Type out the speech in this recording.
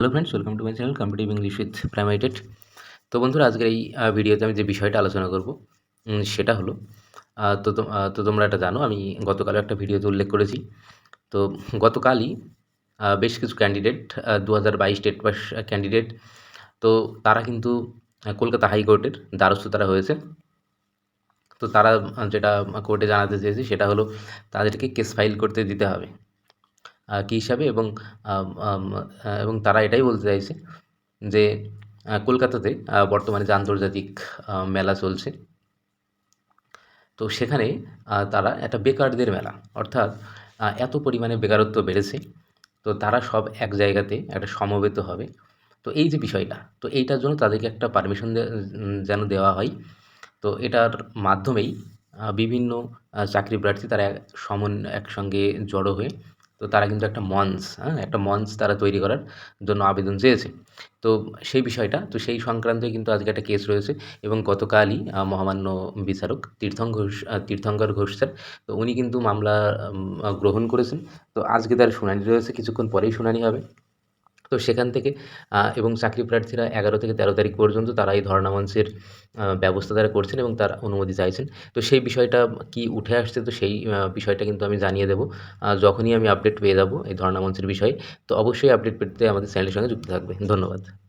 Hello friends welcome to my channel competitive English with প্রাইমাইটেড তো বন্ধুরা, আজকের এই ভিডিওতে আমি যে বিষয়টা আলোচনা করব সেটা হলো তো তো- তোমরা এটা জানো, আমি গতকালও একটা ভিডিওতে উল্লেখ করেছি। তো গতকালই বেশ কিছু ক্যান্ডিডেট দু হাজার বাইশ স্টেট পাস ক্যান্ডিডেট তো তারা কিন্তু কলকাতা হাইকোর্টের দ্বারস্থ তারা হয়েছে। তো তারা যেটা কোর্টে জানাতে চেয়েছে, সেটা হলো, তাদেরকে কেস ফাইল করতে দিতে হবে। কী হিসাবে এবং এবং তারা এটাই বলতে চাইছে যে কলকাতাতে বর্তমানে যে আন্তর্জাতিক মেলা চলছে, তো সেখানে তারা একটা বেকারদের মেলা, অর্থাৎ এত পরিমাণে বেকারত্ব বেড়েছে, তো তারা সব এক জায়গাতে একটা সমবেত হবে, তো এই যে বিষয়টা, তো এইটার জন্য তাদেরকে একটা পারমিশন যেন দেওয়া হয়, তো এটার মাধ্যমেই বিভিন্ন চাকরি প্রার্থী তারা সমন, একসঙ্গে জড়ো হয়ে তো তারা কিন্তু একটা মঞ্চ হ্যাঁ? একটা মঞ্চ তারা তৈরি করার জন্য আবেদন চেয়েছে। তো সেই বিষয়টা, তো সেই সংক্রান্তই কিন্তু আজকে একটা কেস রয়েছে এবং গতকালই মহামান্য বিচারক তীর্থঙ্কর ঘোষ তীর্থঙ্কর ঘোষ স্যার, তো উনি কিন্তু মামলা গ্রহণ করেছেন। তো আজকে তার শুনানি রয়েছে, কিছুক্ষণ পরেই শুনানি হবে। তো সেখান থেকে এবং চাকরি প্রার্থীরা এগারো থেকে তেরো তারিখ পর্যন্ত তারা এই ধর্ণা মঞ্চের ব্যবস্থা তারা করছেন এবং তার অনুমতি চাইছেন। তো সেই বিষয়টা কি উঠে আসছে তো সেই বিষয়টা কিন্তু আমি জানিয়ে দেবো। যখনই আমি আপডেট পেয়ে যাব এই ধর্ণা মঞ্চের বিষয়ে, তো অবশ্যই আপডেট পেতে আমাদের চ্যানেলের সঙ্গে যুক্ত থাকবে। ধন্যবাদ।